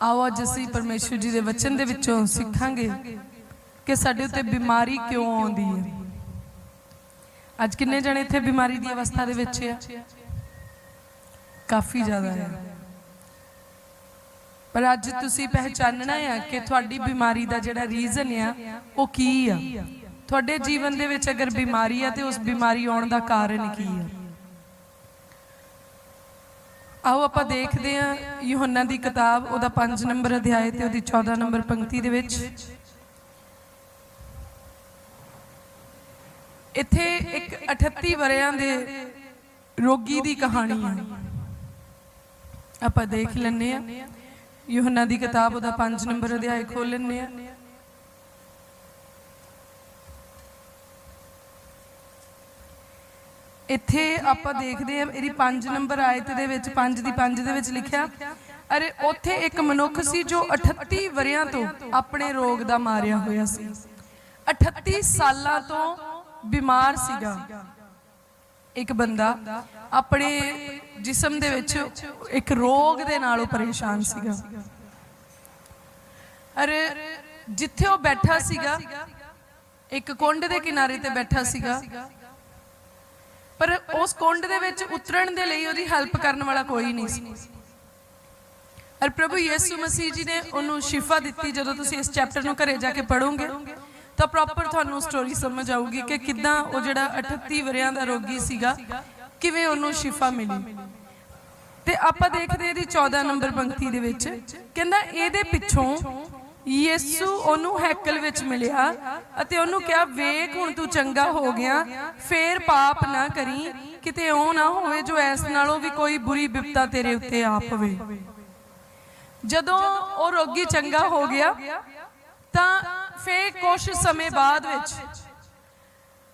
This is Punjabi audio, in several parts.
ਆਓ ਅੱਜ ਅਸੀਂ ਪਰਮੇਸ਼ਵਰ ਜੀ ਦੇ ਵਚਨ ਦੇ ਵਿੱਚੋਂ ਸਿੱਖਾਂਗੇ ਕਿ ਸਾਡੇ ਉੱਤੇ ਬਿਮਾਰੀ ਕਿਉਂ ਆਉਂਦੀ ਹੈ। ਅੱਜ ਕਿੰਨੇ ਜਣੇ ਇੱਥੇ ਬਿਮਾਰੀ ਦੀ ਅਵਸਥਾ ਦੇ ਵਿੱਚ ਆ? ਕਾਫੀ ਜ਼ਿਆਦਾ ਹੈ ਪਰ ਅੱਜ ਤੁਸੀਂ ਪਹਿਚਾਨਣਾ ਹੈ ਕਿ ਤੁਹਾਡੀ ਬਿਮਾਰੀ ਦਾ ਜਿਹੜਾ ਰੀਜ਼ਨ ਆ, ਉਹ ਕੀ ਆ? ਤੁਹਾਡੇ ਜੀਵਨ ਦੇ ਵਿੱਚ ਅਗਰ ਬਿਮਾਰੀ ਆ ਤੇ ਉਸ ਬਿਮਾਰੀ ਆਉਣ ਦਾ ਕਾਰਨ ਕੀ ਆ? ਆਓ ਆਪਾਂ ਦੇਖਦੇ ਹਾਂ ਯੋਹੰਨਾ ਦੀ ਕਿਤਾਬ, ਉਹਦਾ 5 ਨੰਬਰ ਅਧਿਆਇ ਤੇ ਉਹਦੀ 14 ਨੰਬਰ ਪੰਕਤੀ ਦੇ ਵਿੱਚ। ਇੱਥੇ ਇੱਕ 38 ਵਰਿਆਂ ਦੇ ਰੋਗੀ ਦੀ ਕਹਾਣੀ ਹੈ। ਆਪਾਂ ਦੇਖ ਲੈਂਦੇ ਆ ਯੋਹੰਨਾ ਦੀ ਕਿਤਾਬ, ਉਹਦਾ 5 ਨੰਬਰ ਅਧਿਆਇ ਖੋਲ ਲੈਂਦੇ ਆ ਇੱਥੇ ਆਪਾਂ ਦੇਖਦੇ ਹਾਂ, ਇਹਦੀ 5 ਨੰਬਰ ਆਇਤ ਦੇ ਵਿੱਚ 5 ਦੀ 5 ਦੇ ਵਿੱਚ ਲਿਖਿਆ, ਅਰੇ ਉੱਥੇ ਇੱਕ ਮਨੁੱਖ ਸੀ ਜੋ 38 ਵਰਿਆਂ ਤੋਂ ਆਪਣੇ ਰੋਗ ਦਾ ਮਾਰਿਆ ਹੋਇਆ ਸੀ। 38 ਸਾਲਾਂ ਤੋਂ ਬਿਮਾਰ ਸੀਗਾ। ਇੱਕ ਬੰਦਾ ਆਪਣੇ ਜਿਸਮ ਦੇ ਵਿੱਚ ਇੱਕ ਰੋਗ ਦੇ ਨਾਲ ਉਹ ਪਰੇਸ਼ਾਨ ਸੀਗਾ। ਅਰੇ ਜਿੱਥੇ ਉਹ ਬੈਠਾ ਸੀਗਾ, ਇੱਕ ਕੁੰਡ ਦੇ ਕਿਨਾਰੇ ਤੇ ਬੈਠਾ ਸੀਗਾ ਪਰ ਉਸ ਕੁੰਡ ਦੇ ਵਿੱਚ ਉਤਰਨ ਦੇ ਲਈ ਉਹਦੀ ਹੈਲਪ ਕਰਨ ਵਾਲਾ ਕੋਈ ਨਹੀਂ ਸੀ। ਅਰ ਪ੍ਰਭੂ ਯਿਸੂ ਮਸੀਹ ਜੀ ਨੇ ਉਹਨੂੰ ਸ਼ਿਫਾ ਦਿੱਤੀ। ਜਦੋਂ ਤੁਸੀਂ ਇਸ ਚੈਪਟਰ ਨੂੰ ਘਰੇ ਜਾ ਕੇ ਪੜੋਗੇ ਤਾਂ ਪ੍ਰੋਪਰ ਤੁਹਾਨੂੰ ਸਟੋਰੀ ਸਮਝ ਆਊਗੀ ਕਿ ਕਿੱਦਾਂ ਉਹ ਜਿਹੜਾ 38 ਵਰਿਆਂ ਦਾ ਰੋਗੀ ਸੀਗਾ, ਕਿਵੇਂ ਉਹਨੂੰ ਸ਼ਿਫਾ ਮਿਲੀ। ਤੇ ਆਪਾਂ ਦੇਖਦੇ ਇਹਦੀ 14 ਨੰਬਰ ਪੰਕਤੀ ਦੇ ਵਿੱਚ, ਕਹਿੰਦਾ, ਇਹਦੇ ਪਿੱਛੋਂ ਯਿਸੂ ਉਹਨੂੰ ਹੈਕਲ ਵਿੱਚ ਮਿਲਿਆ ਅਤੇ ਉਹਨੂੰ ਕਿਹਾ, ਵੇਖ, ਹੁਣ ਤੂੰ ਚੰਗਾ ਹੋ ਗਿਆ। ਫੇਰ ਪਾਪ ਨਾ ਕਰੀ। ਕਿਤੇ ਉਹ ਨਾ ਹੋਵੇ ਜੋ ਐਸ ਨਾਲੋਂ ਵੀ ਕੋਈ ਬੁਰੀ ਬਿਪਤਾ ਤੇਰੇ ਉੱਤੇ ਆ ਪਵੇ। ਜਦੋਂ ਉਹ ਰੋਗੀ ਚੰਗਾ ਹੋ ਗਿਆ, ਤਾਂ ਫੇਰ ਕੁਝ ਸਮੇਂ ਬਾਅਦ ਵਿੱਚ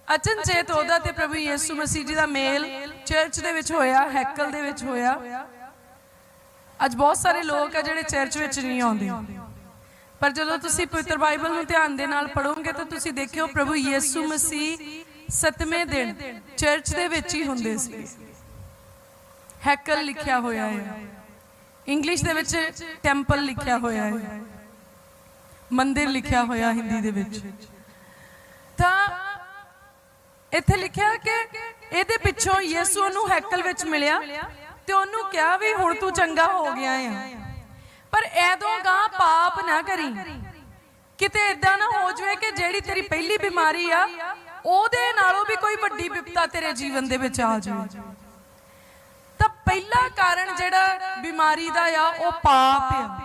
ਅਚਨਚੇਤ ਉਹਦਾ ਤੇ ਪ੍ਰਭੂ ਯਿਸੂ ਮਸੀਹ ਜੀ ਦਾ ਮੇਲ ਚਰਚ ਦੇ ਵਿੱਚ ਹੋਇਆ, ਹੈਕਲ ਦੇ ਵਿੱਚ ਹੋਇਆ। ਅੱਜ ਬਹੁਤ ਸਾਰੇ ਲੋਕ ਆ ਜਿਹੜੇ ਚਰਚ ਵਿੱਚ ਨਹੀਂ ਆਉਂਦੇ। ਪਰ ਜਦੋਂ ਤੁਸੀਂ ਪਵਿੱਤਰ ਬਾਈਬਲ ਨੂੰ ਧਿਆਨ ਦੇ ਨਾਲ ਪੜੋਗੇ ਤਾਂ ਤੁਸੀਂ ਦੇਖਿਓ ਪ੍ਰਭੂ ਯਿਸੂ ਮਸੀਹ ਸਤਵੇਂ ਦਿਨ ਚਰਚ ਦੇ ਵਿੱਚ ਹੀ ਹੁੰਦੇ ਸੀ। ਹੈਕਲ ਲਿਖਿਆ ਹੋਇਆ ਹੈ। ਇੰਗਲਿਸ਼ ਦੇ ਵਿੱਚ ਟੈਂਪਲ ਲਿਖਿਆ ਹੋਇਆ ਹੈ। ਮੰਦਿਰ ਲਿਖਿਆ ਹੋਇਆ ਹਿੰਦੀ ਦੇ ਵਿੱਚ। ਤਾਂ ਇੱਥੇ ਲਿਖਿਆ ਕਿ ਇਹਦੇ ਪਿੱਛੋਂ ਯਿਸੂ ਨੂੰ ਹੈਕਲ ਵਿੱਚ ਮਿਲਿਆ ਤੇ ਉਹਨੂੰ ਕਿਹਾ ਵੀ ਹੁਣ ਤੂੰ ਚੰਗਾ ਹੋ ਗਿਆ ਆ। ਪਰ ਐਦੋਂ ਗਾਂ ਪਾਪ ਨਾ ਕਰੀ। ਕਿਤੇ ਇਦਾਂ ਨਾ ਹੋ ਜਾਵੇ ਕਿ ਜਿਹੜੀ ਤੇਰੀ ਪਹਿਲੀ ਬਿਮਾਰੀ ਆ ਉਹਦੇ ਨਾਲੋਂ ਵੀ ਕੋਈ ਵੱਡੀ ਵਿਪਤਾ ਤੇਰੇ ਜੀਵਨ ਦੇ ਵਿੱਚ ਆ ਜਾਵੇ। ਤਾਂ ਪਹਿਲਾ ਕਾਰਨ ਜਿਹੜਾ ਬਿਮਾਰੀ ਦਾ ਆ ਉਹ ਪਾਪ ਆ।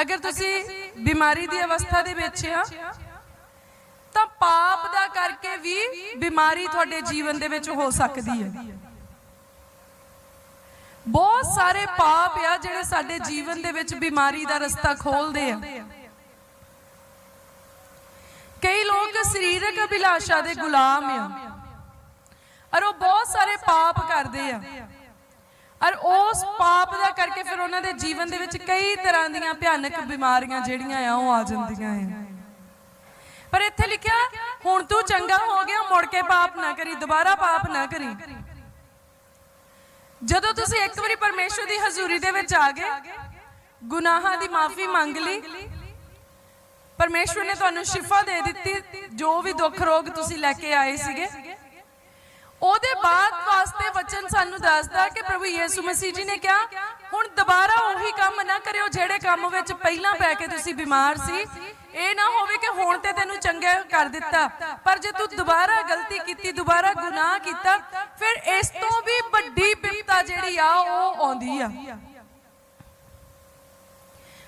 ਅਗਰ ਤੁਸੀਂ ਬਿਮਾਰੀ ਦੀ ਅਵਸਥਾ ਦੇ ਵਿੱਚ ਆ ਤਾਂ ਪਾਪ ਦਾ ਕਰਕੇ ਵੀ ਬਿਮਾਰੀ ਤੁਹਾਡੇ ਜੀਵਨ ਦੇ ਵਿੱਚ ਹੋ ਸਕਦੀ ਹੈ ਬਹੁਤ ਸਾਰੇ ਪਾਪ ਆ ਜਿਹੜੇ ਸਾਡੇ ਜੀਵਨ ਦੇ ਵਿੱਚ ਬਿਮਾਰੀ ਦਾ ਰਸਤਾ ਖੋਲਦੇ ਆ। ਕਈ ਲੋਕ ਸਰੀਰਕ ਅਭਿਲਾਸ਼ਾ ਦੇ ਗੁਲਾਮ ਆ। ਔਰ ਉਹ ਬਹੁਤ ਸਾਰੇ ਪਾਪ ਕਰਦੇ ਆ। ਔਰ ਉਸ ਪਾਪ ਦਾ ਕਰਕੇ ਫਿਰ ਉਹਨਾਂ ਦੇ ਜੀਵਨ ਦੇ ਵਿੱਚ ਕਈ ਤਰ੍ਹਾਂ ਦੀਆਂ ਭਿਆਨਕ ਬਿਮਾਰੀਆਂ ਜਿਹੜੀਆਂ ਆ ਉਹ ਆ ਜਾਂਦੀਆਂ ਆ। ਪਰ ਇੱਥੇ ਲਿਖਿਆ ਹੁਣ ਤੂੰ ਚੰਗਾ ਹੋ ਗਿਆ ਮੁੜ ਕੇ ਪਾਪ ਨਾ ਕਰੀ ਦੁਬਾਰਾ ਪਾਪ ਨਾ ਕਰੀ। ਜਦੋਂ ਤੁਸੀਂ ਇੱਕ ਵਾਰੀ ਪਰਮੇਸ਼ਵਰ ਦੀ ਹਜ਼ੂਰੀ ਦੇ ਵਿੱਚ ਆ ਗਏ, ਗੁਨਾਹਾਂ ਦੀ ਮਾਫੀ ਮੰਗ ਲਈ ਪਰਮੇਸ਼ਵਰ ਨੇ ਤੁਹਾਨੂੰ ਸ਼ਿਫਾ ਦੇ ਦਿੱਤੀ, ਜੋ ਵੀ ਦੁੱਖ ਰੋਗ ਤੁਸੀਂ ਲੈ ਕੇ ਆਏ ਸੀਗੇ। ਉਹਦੇ ਬਾਅਦ ਵਾਸਤੇ ਵਚਨ ਸਾਨੂੰ ਦੱਸਦਾ ਕਿ ਪ੍ਰਭੂ ਯਿਸੂ ਮਸੀਹ ਜੀ ਨੇ ਕਿਹਾ, ਹੁਣ ਦੁਬਾਰਾ ਉਹੀ ਕੰਮ ਨਾ ਕਰਿਓ ਜਿਹੜੇ ਕੰਮ ਵਿੱਚ ਪਹਿਲਾਂ ਪੈ ਕੇ ਤੁਸੀਂ ਬਿਮਾਰ ਸੀ ਇਹ ਨਾ ਹੋਵੇ ਕਿ ਹੁਣ ਤੇ ਤੈਨੂੰ ਚੰਗਾ ਕਰ ਦਿੱਤਾ। ਪਰ ਜੇ ਤੂੰ ਦੁਬਾਰਾ ਗਲਤੀ ਕੀਤੀ, ਦੁਬਾਰਾ ਗੁਨਾਹ ਕੀਤਾ, ਫਿਰ ਇਸ ਤੋਂ ਵੀ ਵੱਡੀ ਬਿਪਤਾ ਜਿਹੜੀ ਆ, ਉਹ ਆਉਂਦੀ ਆ।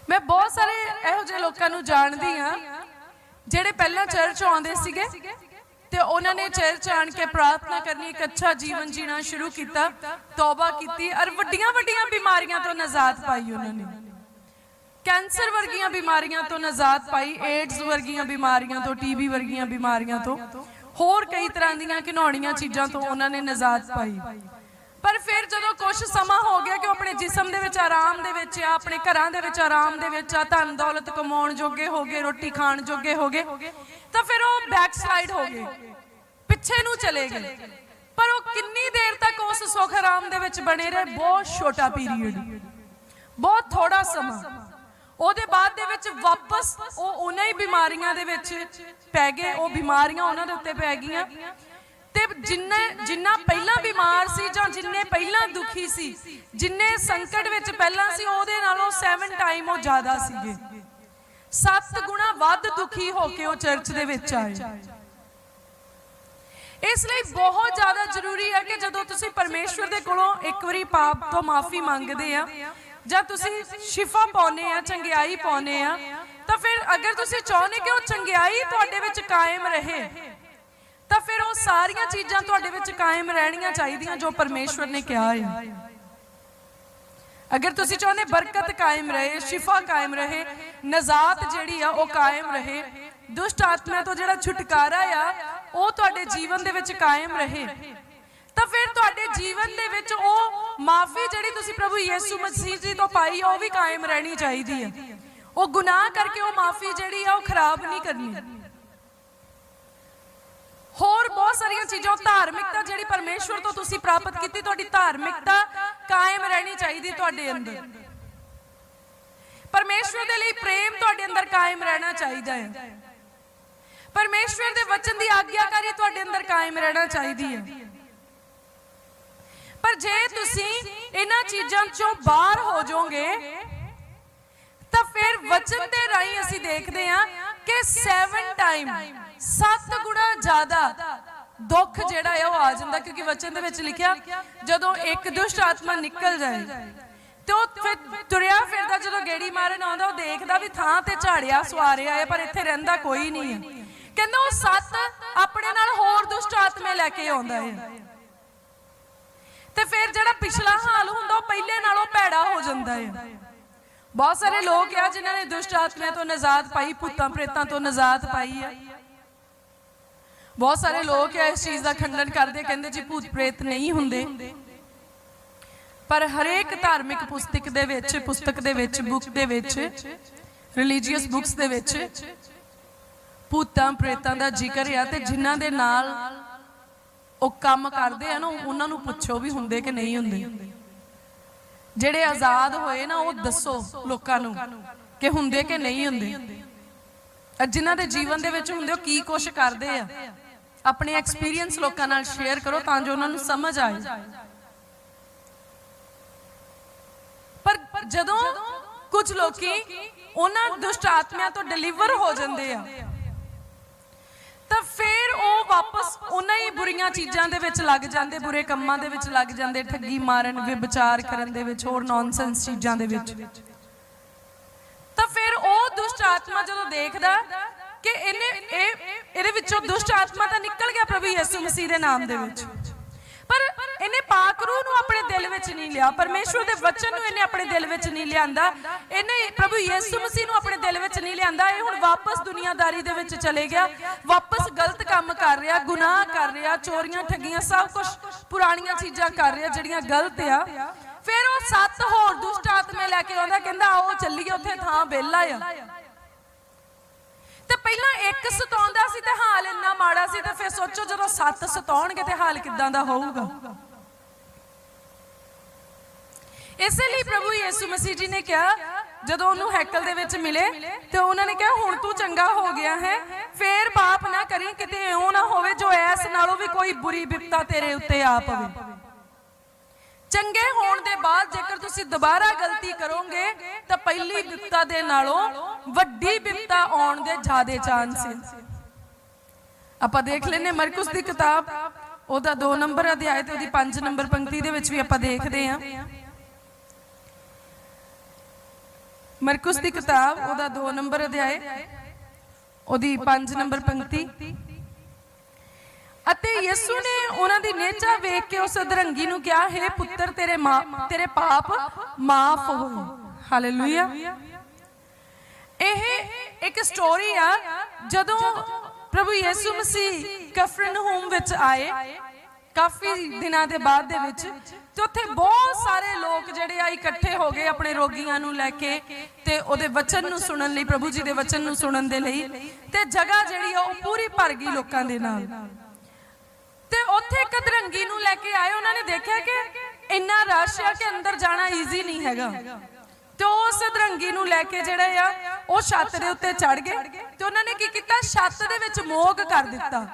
ਮੈਂ ਬਹੁਤ ਸਾਰੇ ਇਹੋ ਜਿਹੇ ਲੋਕਾਂ ਨੂੰ ਜਾਣਦੀ ਆ, ਜਿਹੜੇ ਪਹਿਲਾਂ ਚਰਚ ਆਉਂਦੇ ਸੀਗੇ ਤੇ ਉਹਨਾਂ ਨੇ ਚਰਚ ਆਣ ਕੇ ਪ੍ਰਾਰਥਨਾ ਕਰਨੀ, ਇੱਕ ਅੱਛਾ ਜੀਵਨ ਜੀਣਾ ਸ਼ੁਰੂ ਕੀਤਾ, ਤੌਬਾ ਕੀਤੀ ਔਰ ਵੱਡੀਆਂ ਵੱਡੀਆਂ ਬਿਮਾਰੀਆਂ ਤੋਂ ਨਜਾਤ ਪਾਈ ਉਹਨਾਂ ਨੇ। ਕੈਂਸਰ ਵਰਗੀਆਂ ਬਿਮਾਰੀਆਂ ਤੋਂ ਨਜਾਤ ਪਾਈ ਏਡਜ਼ ਵਰਗੀਆਂ ਬਿਮਾਰੀਆਂ ਤੋਂ ਟੀਬੀ ਵਰਗੀਆਂ ਬਿਮਾਰੀਆਂ ਤੋਂ ਹੋਰ ਕਈ ਤਰ੍ਹਾਂ ਦੀਆਂ ਘਿਨੌਣੀਆਂ ਚੀਜ਼ਾਂ ਤੋਂ ਉਹਨਾਂ ਨੇ ਨਜਾਤ ਪਾਈ। ਪਰ ਫਿਰ ਜਦੋਂ ਕੁਝ ਸਮਾਂ ਹੋ ਗਿਆ ਕਿ ਉਹ ਆਪਣੇ ਜਿਸਮ ਦੇ ਵਿੱਚ ਆਰਾਮ ਦੇ ਵਿੱਚ ਆ ਆਪਣੇ ਘਰਾਂ ਦੇ ਵਿੱਚ ਆਰਾਮ ਦੇ ਵਿੱਚ ਆ ਧਨ ਦੌਲਤ ਕਮਾਉਣ ਜੋਗੇ ਹੋ ਗਏ ਰੋਟੀ ਖਾਣ ਜੋਗੇ ਹੋ ਗਏ ਤਾਂ ਫਿਰ ਉਹ ਬੈਕ ਸਲਾਈਡ ਹੋ ਗਏ। ਪਿੱਛੇ ਨੂੰ ਚਲੇ ਗਏ। ਪਰ ਉਹ ਕਿੰਨੀ ਦੇਰ ਤੱਕ ਉਸ ਸੁਖ ਆਰਾਮ ਦੇ ਵਿੱਚ ਬਣੇ ਰਹੇ? ਬਹੁਤ ਛੋਟਾ ਪੀਰੀਅਡ ਬਹੁਤ ਥੋੜਾ ਸਮਾਂ ਉਹਦੇ ਬਾਅਦ ਦੇ ਵਿੱਚ ਵਾਪਸ ਉਹ ਉਹਨਾਂ ਹੀ ਬਿਮਾਰੀਆਂ ਦੇ ਵਿੱਚ ਪੈ ਗਏ, ਉਹ ਬਿਮਾਰੀਆਂ ਉਹਨਾਂ ਦੇ ਉੱਤੇ ਪੈ ਗਈਆਂ। ਤੇ ਜਿੰਨੇ, ਜਿੰਨਾ ਪਹਿਲਾਂ ਬਿਮਾਰ ਸੀ ਜਾਂ ਜਿੰਨੇ ਪਹਿਲਾਂ ਦੁਖੀ ਸੀ, ਜਿੰਨੇ ਸੰਕਟ ਵਿੱਚ ਪਹਿਲਾਂ ਸੀ, ਉਹਦੇ ਨਾਲੋਂ 7 ਟਾਈਮ ਉਹ ਜ਼ਿਆਦਾ ਸੀਗੇ। 7 ਗੁਣਾ ਵੱਧ ਦੁਖੀ ਹੋ ਕੇ ਉਹ ਚਰਚ ਦੇ ਵਿੱਚ ਆਏ। ਇਸ ਲਈ ਬਹੁਤ ਜ਼ਿਆਦਾ ਜ਼ਰੂਰੀ ਹੈ ਕਿ ਜਦੋਂ ਤੁਸੀਂ ਪਰਮੇਸ਼ਵਰ ਦੇ ਕੋਲੋਂ ਇੱਕ ਵਾਰੀ ਪਾਪ ਤੋਂ ਮਾਫੀ ਮੰਗਦੇ ਆ ਜਾਂ ਤੁਸੀਂ ਸ਼ਿਫਾ ਪਾਉਨੇ ਆ, ਚੰਗਿਆਈ ਪਾਉਨੇ ਆ, ਤਾਂ ਫਿਰ ਅਗਰ ਤੁਸੀਂ ਚਾਹੁੰਦੇ ਕਿ ਉਹ ਚੰਗਿਆਈ ਤੁਹਾਡੇ ਵਿੱਚ ਕਾਇਮ ਰਹੇ, ਤਾਂ ਫਿਰ ਉਹ ਸਾਰੀਆਂ ਚੀਜ਼ਾਂ ਤੁਹਾਡੇ ਵਿੱਚ ਕਾਇਮ ਰਹਿਣੀਆਂ ਚਾਹੀਦੀਆਂ ਜੋ ਪਰਮੇਸ਼ਵਰ ਨੇ ਕਿਹਾ ਹੈ ਅਗਰ ਤੁਸੀਂ ਚਾਹੁੰਦੇ ਬਰਕਤ ਕਾਇਮ ਰਹੇ, ਸ਼ਿਫਾ ਕਾਇਮ ਰਹੇ, ਨਜ਼ਾਤ ਜਿਹੜੀ ਆ ਉਹ ਕਾਇਮ ਰਹੇ, ਦੁਸ਼ਟ ਆਤਮਾ ਤੋਂ ਜਿਹੜਾ ਛੁਟਕਾਰਾ ਆ, ਉਹ ਤੁਹਾਡੇ ਜੀਵਨ ਦੇ ਵਿੱਚ ਕਾਇਮ ਰਹੇ, ਤਾਂ ਫਿਰ ਤੁਹਾਡੇ ਜੀਵਨ ਦੇ ਵਿੱਚ ਉਹ ਮਾਫੀ ਜਿਹੜੀ ਤੁਸੀਂ ਪ੍ਰਭੂ ਯੀਸ਼ੂ ਮਸੀਹ ਜੀ ਤੋਂ ਪਾਈ ਉਹ ਵੀ ਕਾਇਮ ਰਹਿਣੀ ਚਾਹੀਦੀ ਹੈ ਉਹ ਗੁਨਾਹ ਕਰਕੇ ਉਹ ਮਾਫੀ ਜਿਹੜੀ ਆ, ਉਹ ਖਰਾਬ ਨਹੀਂ ਕਰਨੀ। ਹੋਰ ਬਹੁਤ ਸਾਰੀਆਂ ਚੀਜ਼ਾਂ ਧਾਰਮਿਕਤਾ ਜਿਹੜੀ ਪਰਮੇਸ਼ਵਰ ਤੋਂ ਤੁਸੀਂ ਪ੍ਰਾਪਤ ਕੀਤੀ, ਤੁਹਾਡੀ ਧਾਰਮਿਕਤਾ ਕਾਇਮ ਰਹਿਣੀ ਚਾਹੀਦੀ ਤੁਹਾਡੇ ਅੰਦਰ। ਪਰਮੇਸ਼ਵਰ ਦੇ ਲਈ ਪ੍ਰੇਮ ਤੁਹਾਡੇ ਅੰਦਰ ਕਾਇਮ ਰਹਿਣਾ ਚਾਹੀਦਾ ਹੈ। ਪਰਮੇਸ਼ਵਰ ਦੇ ਵਚਨ ਦੀ ਆਗਿਆਕਾਰੀ ਤੁਹਾਡੇ ਅੰਦਰ ਕਾਇਮ ਰਹਿਣਾ ਚਾਹੀਦੀ ਹੈ। ਪਰ ਜੇ ਤੁਸੀਂ ਇਹਨਾਂ ਚੀਜ਼ਾਂ ਚੋਂ ਬਾਹਰ ਹੋ ਜਾਓਗੇ ਤਾਂ ਫਿਰ ਵਚਨ ਦੇ ਰਾਹੀਂ ਅਸੀਂ ਦੇਖਦੇ ਹਾਂ ਕਿ 7 ਟਾਈਮ 7 ਗੁਣਾ ਜ਼ਿਆਦਾ ਦੁੱਖ ਜਿਹੜਾ ਹੈ ਉਹ ਆ ਜਾਂਦਾ ਕਿਉਂਕਿ ਵਚਨ ਦੇ ਵਿੱਚ ਲਿਖਿਆ ਜਦੋਂ ਇੱਕ ਦੁਸ਼ਟ ਆਤਮਾ ਨਿਕਲ ਜਾਏ ਤੇ ਉਹ ਫਿਰ ਤੁਰਿਆ ਫਿਰਦਾ ਜਦੋਂ ਗੇੜੀ ਮਾਰਨ ਆਉਂਦਾ ਉਹ ਦੇਖਦਾ ਵੀ ਥਾਂ ਤੇ ਝਾੜਿਆ ਸਵਾਰਿਆ ਹੈ ਪਰ ਇੱਥੇ ਰਹਿੰਦਾ ਕੋਈ ਨਹੀਂ ਹੈ। ਕਹਿੰਦਾ ਉਹ ਸੱਤ ਆਪਣੇ ਨਾਲ ਹੋਰ ਦੁਸ਼ਟ ਆਤਮੇ ਲੈ ਕੇ ਆਉਂਦਾ ਹੈ। ਤੇ ਫਿਰ ਜਿਹੜਾ ਪਿਛਲਾ ਹਾਲ ਹੁੰਦਾ ਉਹ ਪਹਿਲੇ ਨਾਲੋਂ ਭੈੜਾ ਹੋ ਜਾਂਦਾ ਹੈ। ਬਹੁਤ ਸਾਰੇ ਲੋਕ ਆ ਜਿਨ੍ਹਾਂ ਨੇ ਦੁਸ਼ਟ ਆਤਮਿਆਂ ਤੋਂ ਨਜ਼ਾਤ ਪਾਈ ਭੂਤਾਂ ਪ੍ਰੇਤਾਂ ਤੋਂ ਨਜ਼ਾਤ ਪਾਈ ਹੈ ਬਹੁਤ ਸਾਰੇ ਲੋਕ ਆ ਇਸ ਚੀਜ਼ ਦਾ ਖੰਡਨ ਕਰਦੇ ਕਹਿੰਦੇ ਜੀ ਭੂਤ ਪ੍ਰੇਤ ਨਹੀਂ ਹੁੰਦੇ। ਪਰ ਹਰੇਕ ਧਾਰਮਿਕ ਪੁਸਤਕ ਦੇ ਵਿੱਚ ਪੁਸਤਕ ਦੇ ਵਿੱਚ ਬੁੱਕ ਦੇ ਵਿੱਚ ਰਿਲੀਜੀਅਸ ਬੁੱਕਸ ਦੇ ਵਿੱਚ ਭੂਤਾਂ ਪ੍ਰੇਤਾਂ ਦਾ ਜ਼ਿਕਰ ਆ ਤੇ ਜਿਨ੍ਹਾਂ ਦੇ ਨਾਲ ਉਹ ਕੰਮ ਕਰਦੇ ਆ ਨਾ, ਉਹਨਾਂ ਨੂੰ ਪੁੱਛੋ ਵੀ ਹੁੰਦੇ ਕਿ ਨਹੀਂ ਹੁੰਦੇ। ਜਿਹੜੇ ਆਜ਼ਾਦ ਹੋਏ ਨਾ, ਉਹ ਦੱਸੋ ਲੋਕਾਂ ਨੂੰ ਕਿ ਹੁੰਦੇ ਕਿ ਨਹੀਂ ਹੁੰਦੇ। ਜਿਨ੍ਹਾਂ ਦੇ ਜੀਵਨ ਦੇ ਵਿੱਚ ਹੁੰਦੇ, ਉਹ ਕੀ ਕੁਛ ਕਰਦੇ ਆ। ਆਪਣੇ ਐਕਸਪੀਰੀਅੰਸ ਲੋਕਾਂ ਨਾਲ ਸ਼ੇਅਰ ਕਰੋ ਤਾਂ ਜੋ ਉਹਨਾਂ ਨੂੰ ਸਮਝ ਆਏ। ਪਰ ਜਦੋਂ ਕੁਝ ਲੋਕੀ ਉਹਨਾਂ ਦੁਸ਼ਟ ਆਤਮਿਆਂ ਤੋਂ ਡਿਲੀਵਰ ਹੋ ਜਾਂਦੇ ਆ ਤਾਂ ਫਿਰ ਉਹ ਵਾਪਸ ਉਹਨਾਂ ਹੀ ਬੁਰੀਆਂ ਚੀਜ਼ਾਂ ਦੇ ਵਿੱਚ ਲੱਗ ਜਾਂਦੇ, ਬੁਰੇ ਕੰਮਾਂ ਦੇ ਵਿੱਚ ਲੱਗ ਜਾਂਦੇ, ਠੱਗੀ ਮਾਰਨ ਵਿਚਾਰ ਕਰਨ ਦੇ ਵਿੱਚ, ਹੋਰ ਨੌਨਸੈਂਸ ਚੀਜ਼ਾਂ ਦੇ ਵਿੱਚ। ਤਾਂ ਫਿਰ ਉਹ ਦੁਸ਼ਟ ਆਤਮਾ ਜਦੋਂ ਦੇਖਦਾ ਕਿ ਇਹਨੇ ਇਹ ਇਹਦੇ ਵਿੱਚੋਂ ਦੁਸ਼ਟ ਆਤਮਾ ਤਾਂ ਨਿਕਲ ਗਿਆ ਪ੍ਰਭੂ ਯਿਸੂ ਮਸੀਹ ਦੇ ਨਾਮ ਦੇ ਵਿੱਚ। ਪਰ ਇਹਨੇ ਪਾਕ ਰੂਹ ਨੂੰ ਆਪਣੇ ਦਿਲ ਵਿੱਚ ਨਹੀਂ ਲਿਆ, ਪਰਮੇਸ਼ਵਰ ਦੇ ਵਚਨ ਨੂੰ ਇਹਨੇ ਆਪਣੇ ਦਿਲ ਵਿੱਚ ਨਹੀਂ ਲਿਆਂਦਾ, ਇਹਨੇ ਪ੍ਰਭੂ ਯਿਸੂ ਮਸੀਹ ਨੂੰ ਆਪਣੇ ਦਿਲ ਵਿੱਚ ਨਹੀਂ ਲਿਆਂਦਾ, ਇਹ ਹੁਣ ਵਾਪਸ ਦੁਨੀਆਦਾਰੀ ਦੇ ਵਿੱਚ ਚਲੇ ਗਿਆ, ਵਾਪਸ ਗਲਤ ਕੰਮ ਕਰ ਰਿਹਾ, ਗੁਨਾਹ ਕਰ ਰਿਹਾ, ਚੋਰੀਆਂ, ਠੱਗੀਆਂ, ਸਭ ਕੁਝ ਪੁਰਾਣੀਆਂ ਚੀਜ਼ਾਂ ਕਰ ਰਿਹਾ ਜਿਹੜੀਆਂ ਗਲਤ ਆ। ਫਿਰ ਉਹ ਸੱਤ ਹੋਰ ਦੁਸ਼ਟ ਆਤਮੇ ਲੈ ਕੇ ਆਉਂਦਾ, ਕਹਿੰਦਾ, ਆਓ ਚੱਲੀਏ ਉੱਥੇ ਥਾਂ ਵਿਹਲਾ ਆ। ਤੇ ਪਹਿਲਾਂ ਇੱਕ ਸਤਾਉਂਦਾ ਸੀ ਤੇ ਹਾਲ ਇੰਨਾ ਮਾੜਾ ਸੀ, ਤੇ ਫਿਰ ਸੋਚੋ ਜਦੋਂ ਸੱਤ ਸਤਾਉਣਗੇ ਤੇ ਹਾਲ ਕਿਦਾਂ ਦਾ ਹੋਊਗਾ। ਇਸੇ ਲਈ ਪ੍ਰਭੂ ਯਿਸੂ ਮਸੀਹ ਜੀ ਨੇ ਕਿਹਾ, ਜਦੋਂ ਉਹਨੂੰ ਹੈਕਲ ਦੇ ਵਿੱਚ ਮਿਲੇ ਤੇ ਉਹਨਾਂ ਨੇ ਕਿਹਾ, ਹੁਣ ਤੂੰ ਚੰਗਾ ਹੋ ਗਿਆ ਹੈ। ਫੇਰ ਪਾਪ ਨਾ ਕਰੀ, ਕਿਤੇ ਇਉਂ ਨਾ ਹੋਵੇ ਜੋ ਐਸ ਨਾਲੋਂ ਵੀ ਕੋਈ ਬੁਰੀ ਵਿਪਤਾ ਤੇਰੇ ਉੱਤੇ ਆ ਪਵੇ ਚੰਗੇ ਹੋਣ ਦੇ ਬਾਅਦ ਜੇਕਰ ਤੁਸੀਂ ਦੁਬਾਰਾ ਗਲਤੀ ਕਰੋਗੇ, ਤਾਂ ਪਹਿਲੀ ਵਿਪਤਾ ਦੇ ਨਾਲੋਂ ਵੱਡੀ ਵਿਪਤਾ ਆਉਣ ਦੇ ਜ਼ਿਆਦਾ ਚਾਂਸ ਹੈ। ਆਪਾਂ ਦੇਖ ਲੈਨੇ ਮਰਕਸ ਦੀ ਕਿਤਾਬ, ਉਹਦਾ 2 ਨੰਬਰ ਅਧਿਆਇ ਤੇ ਉਹਦੀ 5 ਨੰਬਰ ਪੰਕਤੀ ਦੇ ਵਿੱਚ ਵੀ ਆਪਾਂ ਦੇਖਦੇ ਹਾਂ। ਮਰਕਸ ਦੀ ਕਿਤਾਬ, ਉਹਦਾ 2 ਨੰਬਰ ਅਧਿਆਇ ਉਹਦੀ 5 ਨੰਬਰ ਪੰਕਤੀ। ਅਤੇ ਯਿਸੂ ਨੇ ਉਹਨਾਂ ਦੀ ਨੇਚਾ ਵੇਖ ਕੇ ਉਸ ਅਧਰੰਗੀ ਨੂੰ ਕਿਹਾ, ਹੈ ਪੁੱਤਰ, ਤੇਰੇ ਮਾਂ, ਤੇਰੇ ਪਾਪ ਮਾਫ ਹੋਏ। ਹਾਲੇਲੂਇਆ ਇਹ ਇੱਕ ਸਟੋਰੀ ਆ, ਜਦੋਂ ਪ੍ਰਭੂ ਯਿਸੂ ਮਸੀਹ ਕਫਰਨਹੂਮ ਵਿੱਚ ਆਏ ਕਾਫੀ ਦਿਨਾਂ ਦੇ ਬਾਅਦ ਦੇ ਵਿੱਚ ਤੇ ਉੱਥੇ ਬਹੁਤ ਸਾਰੇ ਲੋਕ ਜਿਹੜੇ ਆ ਇਕੱਠੇ ਹੋ ਗਏ ਆਪਣੇ ਰੋਗੀਆਂ ਨੂੰ ਲੈ ਕੇ ਤੇ ਉਹਦੇ ਵਚਨ ਨੂੰ ਸੁਣਨ ਲਈ, ਪ੍ਰਭੂ ਜੀ ਦੇ ਵਚਨ ਨੂੰ ਸੁਣਨ ਦੇ ਲਈ ਤੇ ਜਗ੍ਹਾ ਜਿਹੜੀ ਆ ਉਹ ਪੂਰੀ ਭਰ ਗਈ ਲੋਕਾਂ ਦੇ ਨਾਲ। ਤੇ ਉੱਥੇ ਇੱਕ ਅਧਰੰਗੀ ਨੂੰ ਲੈ ਕੇ ਆਏ, ਉਹਨਾਂ ਨੇ ਦੇਖਿਆ ਕਿ ਇੰਨਾ ਰਸ਼ ਆ ਕਿ ਅੰਦਰ ਜਾਣਾ ਈਜ਼ੀ ਨਹੀਂ ਹੈਗਾ। ਤੇ ਉਸ ਅਧਰੰਗੀ ਨੂੰ ਲੈ ਕੇ ਜਿਹੜੇ ਆ, ਉਹ ਛੱਤ ਦੇ ਉੱਤੇ ਚੜ ਗਏ ਤੇ ਉਹਨਾਂ ਨੇ ਕੀ ਕੀਤਾ? ਛੱਤ ਦੇ ਵਿੱਚ ਮੋਗ ਕਰ ਦਿੱਤਾ।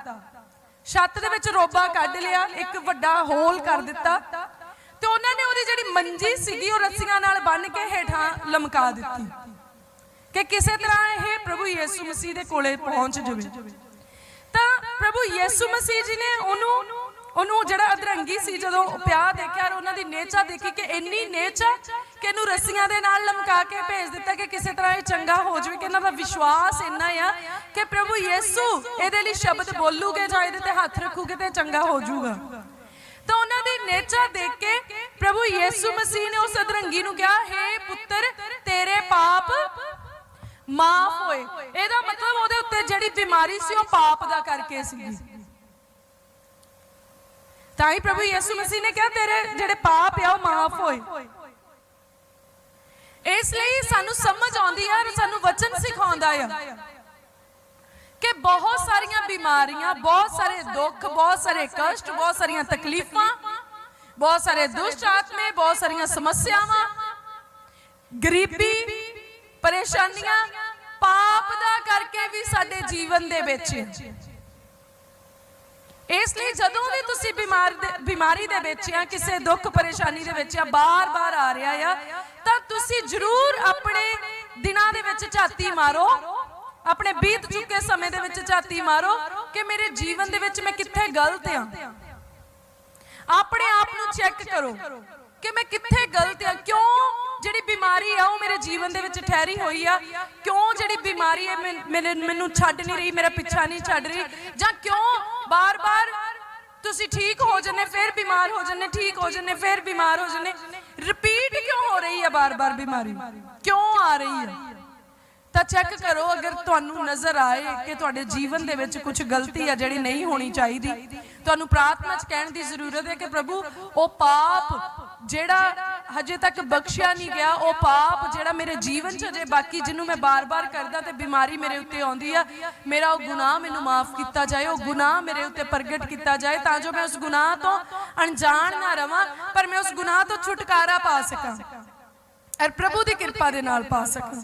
ਛੱਤ ਦੇ ਵਿੱਚ ਰੋਬਾ ਕੱਢ ਲਿਆ, ਇੱਕ ਵੱਡਾ ਹੋਲ ਕਰ ਦਿੱਤਾ। ਤੇ ਉਹਨਾਂ ਨੇ ਉਹਦੀ ਜਿਹੜੀ ਮੰਜੀ ਸੀਗੀ, ਉਹ ਰੱਸੀਆਂ ਨਾਲ ਬੰਨ੍ਹ ਕੇ ਹੇਠਾਂ ਲਮਕਾ ਦਿੱਤੀ ਕਿ ਕਿਸੇ ਤਰ੍ਹਾਂ ਇਹ ਪ੍ਰਭੂ ਯਿਸੂ ਮਸੀਹ ਦੇ ਕੋਲੇ ਪਹੁੰਚ ਜਾਵੇ। ਤਾਂ ਪ੍ਰਭੂ ਯਿਸੂ ਮਸੀਹ ਜੀ ਨੇ ਉਹਨੂੰ ਉਹਨੂੰ ਜਿਹੜਾ ਅਧਰੰਗੀ ਸੀ, ਜਦੋਂ ਪਿਆ ਦੇਖਿਆ ਔਰ ਉਹਨਾਂ ਦੀ ਨੇਚਾ ਦੇਖੀ ਕਿ ਇੰਨੀ ਨੇਚਾ ਕਿ ਇਹਨੂੰ ਰੱਸੀਆਂ ਦੇ ਨਾਲ ਲਮਕਾ ਕੇ ਭੇਜ ਦਿੱਤਾ ਕਿ ਕਿਸੇ ਤਰ੍ਹਾਂ ਇਹ ਚੰਗਾ ਹੋ ਜਾਵੇ, ਕਿ ਇਹਨਾਂ ਦਾ ਵਿਸ਼ਵਾਸ ਇੰਨਾ ਆ ਕਿ ਪ੍ਰਭੂ ਯਿਸੂ ਇਹਦੇ ਲਈ ਸ਼ਬਦ ਬੋਲੂਗੇ ਜਾਂ ਇਹਦੇ ਤੇ ਹੱਥ ਰੱਖੂਗੇ ਤੇ ਚੰਗਾ ਹੋ ਜਾਊਗਾ। ਤਾਂ ਉਹਨਾਂ ਦੀ ਨੇਚਾ ਦੇਖ ਕੇ ਪ੍ਰਭੂ ਯਿਸੂ ਮਸੀਹ ਨੇ ਉਸ ਅਧਰੰਗੀ ਨੂੰ ਕਿਹਾ, ਹੇ ਪੁੱਤਰ, ਤੇਰੇ ਪਾਪ ਮਾਫ ਹੋਏ। ਇਹਦਾ ਮਤਲਬ ਉਹਦੇ ਉੱਤੇ ਜਿਹੜੀ ਬਿਮਾਰੀ ਸੀ, ਉਹ ਪਾਪ ਦਾ ਕਰਕੇ ਸੀ ਤਾਂ ਹੀ ਪ੍ਰਭੂ ਯਿਸੂ ਮਸੀਹ ਨੇ ਕਿਹਾ, ਤੇਰੇ ਜਿਹੜੇ ਪਾਪ ਆ, ਉਹ ਮਾਫ ਹੋਏ। ਇਸ ਲਈ ਸਾਨੂੰ ਸਮਝ ਆਉਂਦੀ ਹੈ ਸਾਨੂੰ ਵਚਨ ਸਿਖਾਉਂਦਾ ਆ ਕਿ ਬਹੁਤ ਸਾਰੀਆਂ ਬਿਮਾਰੀਆਂ, ਬਹੁਤ ਸਾਰੇ ਦੁੱਖ, ਬਹੁਤ ਸਾਰੇ ਕਸ਼ਟ, ਬਹੁਤ ਸਾਰੀਆਂ ਤਕਲੀਫਾਂ, ਬਹੁਤ ਸਾਰੇ ਦੁਸ਼ਟ ਆਤਮੇ, ਬਹੁਤ ਸਾਰੀਆਂ ਸਮੱਸਿਆਵਾਂ, ਗਰੀਬੀ, ਪਰੇਸ਼ਾਨੀਆਂ ਪਾਪ ਦਾ ਕਰਕੇ ਵੀ ਸਾਡੇ ਜੀਵਨ ਦੇ ਵਿੱਚ ਇਸ ਲਈ ਜਦੋਂ ਵੀ ਤੁਸੀਂ ਬਿਮਾਰ ਬਿਮਾਰੀ ਦੇ ਵਿੱਚ ਆ ਕਿਸੇ ਦੁੱਖ ਪਰੇਸ਼ਾਨੀ ਦੇ ਵਿੱਚ ਆ ਬਾਰ-ਬਾਰ ਆ ਰਿਹਾ ਆ, ਤਾਂ ਤੁਸੀਂ ਜ਼ਰੂਰ ਆਪਣੇ ਦਿਨਾਂ ਦੇ ਵਿੱਚ ਝਾਤੀ ਮਾਰੋ। ਆਪਣੇ ਬੀਤ ਚੁੱਕੇ ਸਮੇਂ ਦੇ ਵਿੱਚ ਝਾਤੀ ਮਾਰੋ ਕਿ ਮੇਰੇ ਜੀਵਨ ਦੇ ਵਿੱਚ ਮੈਂ ਕਿੱਥੇ ਗਲਤ ਆ। ਆਪਣੇ ਆਪ ਨੂੰ ਚੈੱਕ ਕਰੋ ਕਿ ਮੈਂ ਕਿੱਥੇ ਗਲਤ ਆ, ਕਿਉਂ ਜਿਹੜੀ ਬਿਮਾਰੀ ਆ, ਉਹ ਮੇਰੇ ਜੀਵਨ ਦੇ ਵਿੱਚ ਠਹਿਰੀ ਹੋਈ ਆ। ਕਿਉਂ ਜਿਹੜੀ ਬਿਮਾਰੀ ਹੈ ਮੇਰੇ, ਮੈਨੂੰ ਛੱਡ ਨਹੀਂ ਰਹੀ, ਮੇਰਾ ਪਿੱਛਾ ਨਹੀਂ ਛੱਡ ਰਹੀ? ਜਾਂ ਕਿਉਂ ਬਾਰ-ਬਾਰ ਤੁਸੀਂ ਠੀਕ ਹੋ ਜੰਨੇ ਫਿਰ ਬਿਮਾਰ ਹੋ ਜੰਨੇ ਠੀਕ ਹੋ ਜੰਨੇ ਫਿਰ ਬਿਮਾਰ ਹੋ ਜੰਨੇ ਰਿਪੀਟ ਕਿਉਂ ਹੋ ਰਹੀ ਹੈ ਬਾਰ-ਬਾਰ ਬਿਮਾਰੀ? ਕਿਉਂ ਆ ਰਹੀ ਹੈ ਤਾਂ ਚੈੱਕ ਕਰੋ, ਅਗਰ ਤੁਹਾਨੂੰ ਨਜ਼ਰ ਆਏ ਕਿ ਤੁਹਾਡੇ ਜੀਵਨ ਦੇ ਵਿੱਚ ਕੁਝ ਗਲਤੀ ਆ ਜਿਹੜੀ ਨਹੀਂ ਹੋਣੀ ਚਾਹੀਦੀ, ਤੁਹਾਨੂੰ ਪ੍ਰਾਰਥਨਾ 'ਚ ਕਹਿਣ ਦੀ ਜ਼ਰੂਰਤ ਹੈ ਕਿ ਪ੍ਰਭੂ, ਉਹ ਪਾਪ ਜਿਹੜਾ ਹਜੇ ਤੱਕ ਬਖਸ਼ਿਆ ਨਹੀਂ ਗਿਆ। ਉਹ ਪਾਪ ਜਿਹੜਾ ਮੇਰੇ ਜੀਵਨ 'ਚ ਹਜੇ ਬਾਕੀ, ਜਿਹਨੂੰ ਮੈਂ ਬਾਰ-ਬਾਰ ਕਰਦਾ ਤੇ ਬਿਮਾਰੀ ਮੇਰੇ ਉੱਤੇ ਆਉਂਦੀ ਆ, ਮੇਰਾ ਉਹ ਗੁਨਾਹ ਮੈਨੂੰ ਮਾਫ ਕੀਤਾ ਜਾਏ, ਉਹ ਗੁਨਾਹ ਮੇਰੇ ਉੱਤੇ ਪ੍ਰਗਟ ਕੀਤਾ ਜਾਏ, ਤਾਂ ਜੋ ਮੈਂ ਉਸ ਗੁਨਾਹ ਤੋਂ ਅਣਜਾਣ ਨਾ ਰਵਾਂ, ਪਰ ਮੈਂ ਉਸ ਗੁਨਾਹ ਤੋਂ ਛੁਟਕਾਰਾ ਪਾ ਸਕਾਂ। ਔਰ ਪ੍ਰਭੂ ਦੀ ਕਿਰਪਾ ਦੇ ਨਾਲ ਪਾ ਸਕਾਂ।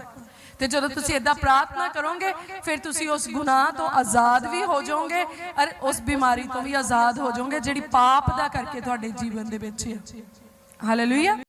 ਤੇ ਜਦੋਂ ਤੁਸੀਂ ਇਦਾਂ ਪ੍ਰਾਰਥਨਾ ਕਰੋਗੇ, ਫਿਰ ਤੁਸੀਂ ਉਸ ਗੁਨਾਹ ਤੋਂ ਆਜ਼ਾਦ ਵੀ ਹੋ ਜਾਓਗੇ, ਔਰ ਉਸ ਬਿਮਾਰੀ ਤੋਂ ਵੀ ਆਜ਼ਾਦ ਹੋ ਜਾਓਗੇ, ਜਿਹੜੀ ਪਾਪ ਦਾ ਕਰਕੇ ਤੁਹਾਡੇ ਜੀਵਨ ਦੇ ਵਿੱਚ ਹੈ ਹਾਲੇਲੂਇਆ